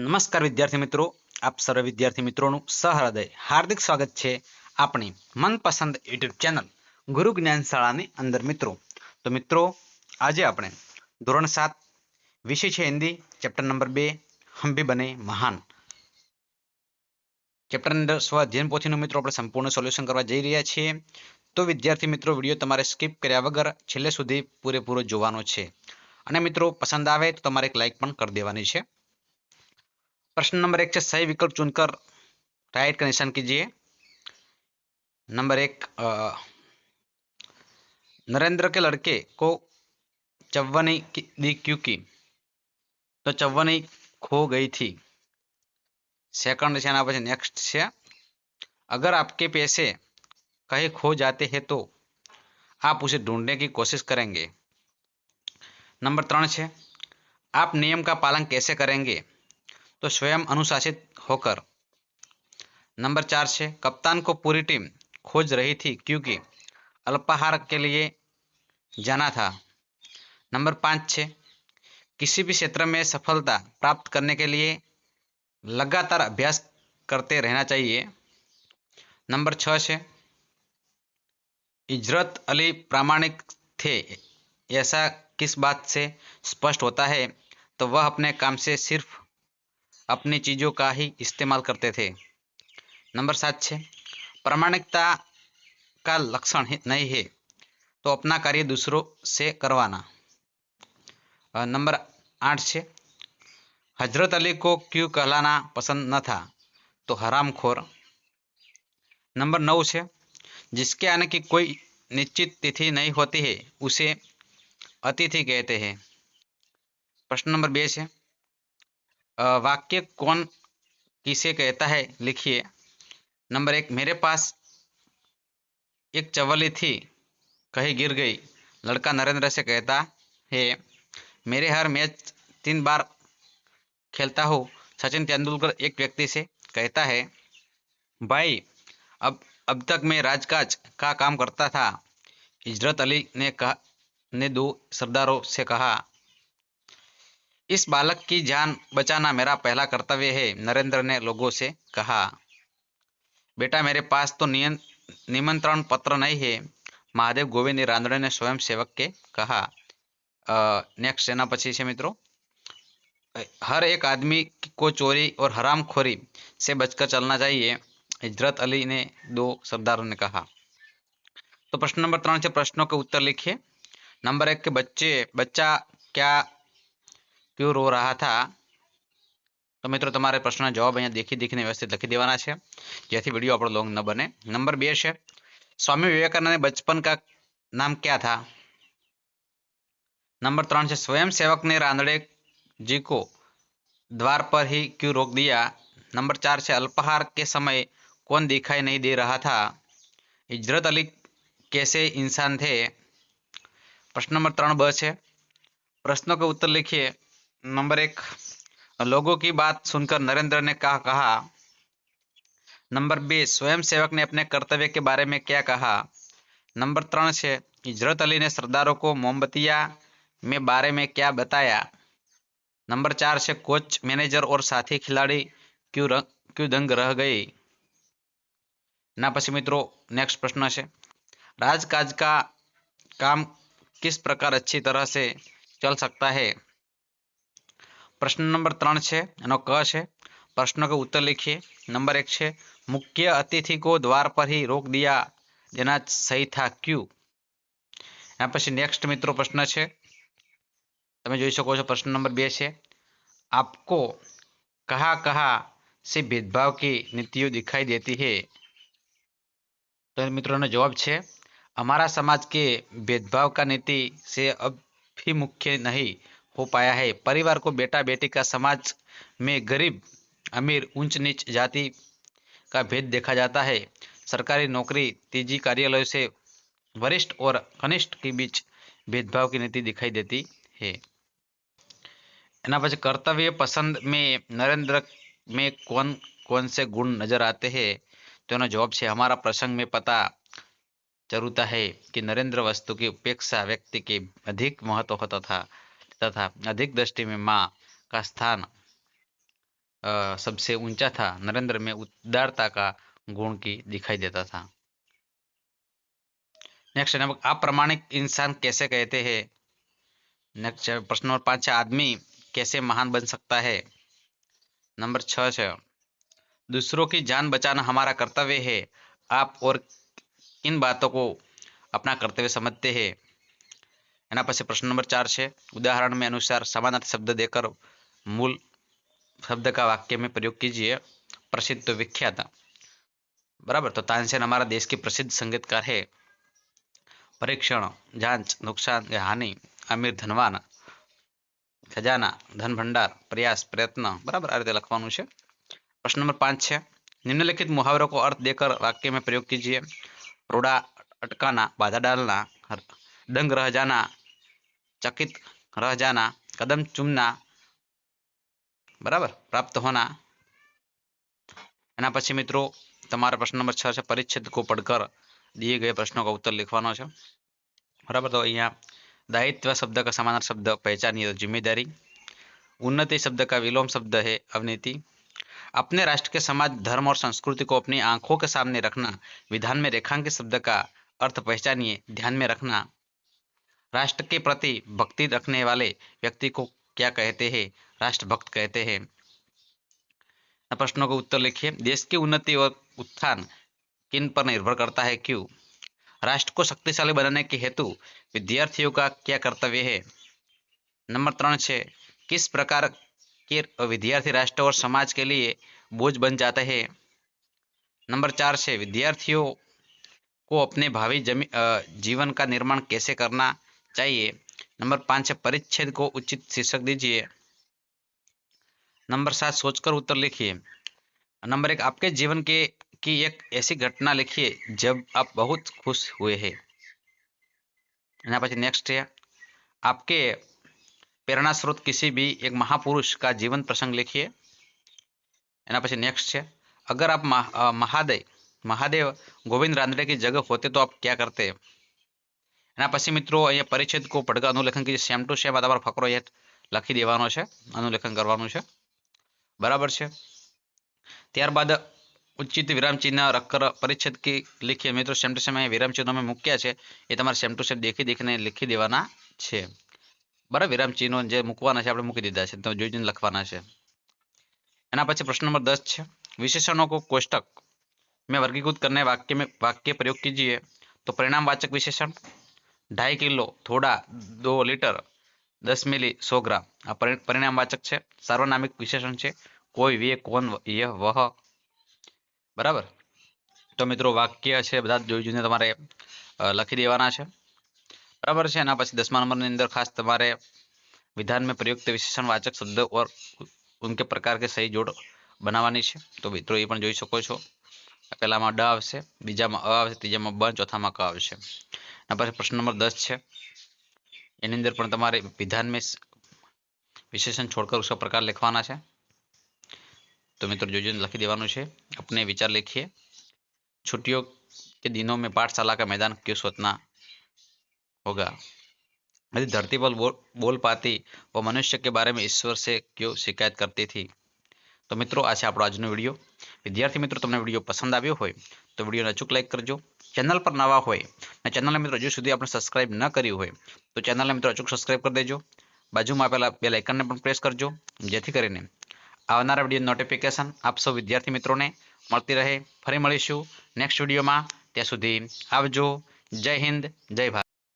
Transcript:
નમસ્કાર વિદ્યાર્થી મિત્રો, આપ સર્વ વિદ્યાર્થી મિત્રોનું સહૃદય હાર્દિક સ્વાગત છે આપણી મનપસંદ યુટ્યુબ ચેનલ ગુરુ જ્ઞાન શાળાની અંદર મિત્રો. તો મિત્રો, આજે આપણે ધોરણ સાત, વિષય છે હિન્દી, ચેપ્ટર નંબર બે હમ બને મહાન. ચેપ્ટરની અંદર સ્વાધ્યન પોથીનું મિત્રો આપણે સંપૂર્ણ સોલ્યુશન કરવા જઈ રહ્યા છીએ. તો વિદ્યાર્થી મિત્રો, વીડિયો તમારે સ્કીપ કર્યા વગર છેલ્લે સુધી પૂરેપૂરો જોવાનો છે. અને મિત્રો, પસંદ આવે તો તમારે એક લાઇક પણ કરી દેવાની છે. प्रश्न नंबर एक से सही विकल्प चुनकर राइट का निशान कीजिए। नंबर एक नरेंद्र के लड़के को चव्वनी दी क्योंकि तो चव्वनी खो गई थी। सेकंड निशान आप नेक्स्ट से। अगर आपके पैसे कहीं खो जाते हैं तो आप उसे ढूँढने की कोशिश करेंगे। नंबर त्रण है आप नियम का पालन कैसे करेंगे? तो स्वयं अनुशासित होकर। नंबर चार से, कप्तान को पूरी टीम खोज रही थी क्योंकि अल्पाहार के लिए जाना था। नंबर पाँच छः किसी भी क्षेत्र में सफलता प्राप्त करने के लिए लगातार अभ्यास करते रहना चाहिए। नंबर छः से, इजरत अली प्रामाणिक थे, ऐसा किस बात से स्पष्ट होता है? तो वह अपने काम से सिर्फ़ अपनी चीज़ों का ही इस्तेमाल करते थे। नंबर सात छः प्रामाणिकता का लक्षण नहीं है तो अपना कार्य दूसरों से करवाना। नंबर आठ छः हज़रत अली को क्यों कहलाना पसंद न था तो हराम खोर नंबर नौ छः जिसके आने की कोई निश्चित तिथि नहीं होती है, उसे अतिथि कहते हैं। प्रश्न नंबर बे है वाक्य कौन किसे कहता है, लिखिए। नंबर एक, मेरे पास एक चवली थी, कहीं गिर गई। लड़का नरेंद्र से कहता है, मेरे हर मैच तीन बार खेलता हूँ। सचिन तेंदुलकर एक व्यक्ति से कहता है, भाई, अब अब तक मैं राजकाज का काम करता था। इजरत अली ने कहा, ने दो सरदारों से कहा इस बालक की जान बचाना मेरा पहला कर्तव्य है नरेंद्र ने लोगों से कहा बेटा मेरे पास तो नियन निमंत्रण पत्र नहीं है महादेव गोविंद रांदड़े ने स्वयं सेवक के कहा नेक्स्ट एना પછી છે મિત્રો हर एक आदमी को चोरी और हरामखोरी से बचकर चलना चाहिए हिजरत अली ने दो सरदारों ने कहा तो प्रश्न नंबर ત્રણ છે प्रश्नों के उत्तर लिखिए नंबर एक के बच्चे बच्चा क्या ક્યું રો રહા થા તો મિત્રો તમારે પ્રશ્નના જવાબ અહીંયા દેખી દેખીને વ્યવસ્થિત લખી દેવાના છે જેથી વિડીયો આપણો લોંગ ન બને નંબર બે છે स्वामी विवेकानंद बचपन का नाम क्या था नंबर ત્રણ છે स्वयं सेवक ने रांदड़े जी को द्वार पर ही क्यों रोक दिया नंबर चार से अल्पाहार के समय कौन दिखाई नहीं दे रहा था इजरत अली कैसे इंसान थे प्रश्न नंबर ત્રણ ब છે प्रश्नों के उत्तर लिखिए नंबर एक लोगों की बात सुनकर नरेंद्र ने कहा कहा नंबर बी स्वयं सेवक ने अपने कर्तव्य के बारे में क्या कहा नंबर त्रण છે हिजरत अली ने सरदारों को मोमबत्तियां में बारे में क्या बताया नंबर चार से कोच मैनेजर और साथी खिलाड़ी क्यों रंग क्यों दंग रह गई ना પછી મિત્રો नेक्स्ट प्रश्न છે राजकाज का काम किस प्रकार अच्छी तरह से चल सकता है प्रश्न नंबर ત્રણ છે એનો ક છે प्रश्नों के उत्तर लिखिए नंबर एक છે मुख्य अतिथि को द्वार पर ही रोक दिया देना सही था क्यों એના પછી નેક્સ્ટ મિત્રો પ્રશ્ન છે તમે જોઈ શકો છો પ્રશ્ન નંબર બે છે आपको कहाँ कहाँ से भेदभाव की नीतियों दिखाई देती है तो मित्रों जवाब છે हमारा समाज के भेदभाव का नीति से अब भी मुख्य नहीं हो पाया है। परिवार को बेटा बेटी का समाज में गरीब, अमीर, ऊंच नीच जाति का भेद देखा जाता है। सरकारी नौकरी, तेज़ी कार्यालय से वरिष्ठ और कनिष्ठ के बीच भेदभाव की नीति दिखाई देती है। એના પછી કર્તવ્ય પસંદ મેં નરેન્દ્ર મેં कौन કોન સે ગુણ નજર આતે હૈ તેનો जवाब से हमारा प्रसंग में पता ચરુતા है कि नरेंद्र वस्तु की उपेक्षा व्यक्ति के अधिक महत्व होता था। तथा अधिक दृष्टि में माँ का स्थान सबसे ऊँचा था। नरेंद्र में उदारता का गुण की दिखाई देता था। नेक्स्ट है अप्रामाणिक इंसान कैसे कहते हैं? नेक्स्ट प्रश्न नंबर पाँच आदमी कैसे महान बन सकता है? नंबर छः है दूसरों की जान बचाना हमारा कर्तव्य है। आप और किन बातों को अपना कर्तव्य समझते हैं? એના પછી પ્રશ્ન નંબર ચાર છે ઉદાહરણ में अनुसार समानार्थी शब्द देकर मूल शब्द का वाक्य में प्रयोग कीजिए प्रसिद्ध तो विख्यात बराबर तो तानसेन हमारा देश की प्रसिद्ध संगीतकार है परीक्षण जांच नुकसान या हानि अमीर धनवान खजाना धन भंडार प्रयास प्रयत्न बराबर आ रीते લખવાનું છે પ્રશ્ન નંબર પાંચ છે निम्नलिखित मुहावरों को अर्थ देकर वाक्य में प्रयोग कीजिए रोड़ा अटकाना बाधा डालना दंग रह जाना चकित रह जाना, कदम चूमना, बराबर? प्राप्त होना। एना पी मित्रों તમારો પ્રશ્ન નંબર છ છે પરિચ્છેદ કો પડકર दिए गए प्रश्नों का उत्तर लिखवा છે. બરાબર? તો અહીંયા दायित्व शब्द का सामान शब्द पहचानी तो ज़िम्मेदारी उन्नति शब्द का विलोम शब्द है अवनीति अपने राष्ट्र के समाज धर्म और संस्कृति को अपनी आँखों के सामने रखना विधान में रेखांकित शब्द का अर्थ पहचानिए ध्यान में रखना राष्ट्र के प्रति भक्ति रखने वाले व्यक्ति को क्या कहते हैं? राष्ट्रभक्त कहते हैं। प्रश्नों का उत्तर लिखिए। देश की उन्नति और उत्थान किन पर निर्भर करता है? क्यों? राष्ट्र को शक्तिशाली बनाने के हेतु विद्यार्थियों का क्या कर्तव्य है? नंबर त्रण छः, किस प्रकार के विद्यार्थी राष्ट्र और समाज के लिए बोझ बन जाते हैं? नंबर चार से विद्यार्थियों को अपने भावी जमी जीवन का निर्माण कैसे करना चाहिए नंबर पाँच है परिच्छेद को उचित शीर्षक दीजिए नंबर सात सोचकर उत्तर लिखिए नंबर एक आपके जीवन के की एक ऐसी घटना लिखिए जब आप बहुत खुश हुए हैं એના પછી નેક્સ્ટ છે आपके प्रेरणा स्रोत किसी भी एक महापुरुष का जीवन प्रसंग लिखिए એના પછી નેક્સ્ટ છે अगर आप महादेव महादेव गोविंद रानडे की जगह होते तो आप क्या करते એના પછી મિત્રો અહીંયા પરિચ્છેદ કો પડઘા અનુલેખન કે જે સેમ ટુ સેમ આધાર ફકરો અહીંયા લખી દેવાનો છે, અનુલેખન કરવાનું છે. બરાબર છે? ત્યારબાદ ઉચિત વિરામ ચિહ્ન પરિચ્છેદ કે લખીએ મિત્રો સેમ ટુ સેમ અહીંયા વિરામ ચિહ્નો મૂક્યા છે, એ તમારે સેમ ટુ સેમ દેખી દેખીને લખી દેવાના છે. બરાબર? વિરામ જે મૂકવાના છે, આપણે મૂકી દીધા છે, તો જોઈને લખવાના છે. એના પછી પ્રશ્ન નંબર દસ છે, વિશેષણો કોષ્ટક. મેં વર્ગીકૃત કરીને વાક્ય વાક્ય પ્રયોગ કીજીએ, તો પરિણામવાચક વિશેષણ. ढाई किलो थोड़ा दो लीटर दस मिली सौ ग्राम आ परिणामवाचक है सार्वनामिक विशेषण है कोई वे कौन ये वह बराबर तो मित्रों वक्य है बदा जो जो लखी देना है बराबर है ना पी दसमा नंबर अंदर खास विधान में प्रयुक्त विशेषण वाचक शब्द और उनके प्रकार के सही जोड़ बनावा है तो मित्रों सको पेला में बीजा में तीजा में ब चौथा में क आ प्रश्न नंबर दस है દસ अंदर विधान में विशेषण छोड़कर उसका प्रकार लिखवा है तो मित्रों जो लखी देवा अपने विचार लिखिए छुट्टियों के दिनों में पाठशाला का मैदान क्यों सोचना होगा यदि धरती पर बोल, पाती वो मनुष्य के बारे में ईश्वर से क्यों शिकायत करती थी तो मित्रों आज आप आज वीडियो विद्यार्थी मित्रों तुमने वीडियो पसंद आयो हो तो वीडियो ने अचूक लाइक करजो ચેનલ પર નવા હોય અને ચેનલને મિત્રો હજુ સુધી આપણે સબસ્ક્રાઇબ ન કર્યું હોય, તો ચેનલને મિત્રો અચૂક સબસ્ક્રાઇબ કરી દેજો. બાજુમાં આપેલા બે લાઇકનને પણ પ્રેસ કરજો, જેથી કરીને આવનારા વીડિયો નોટિફિકેશન આપ સૌ વિદ્યાર્થી મિત્રોને મળતી રહે. ફરી મળીશું નેક્સ્ટ વિડીયોમાં ત્યાં સુધી આવજો. જય હિન્દ, જય ભારત.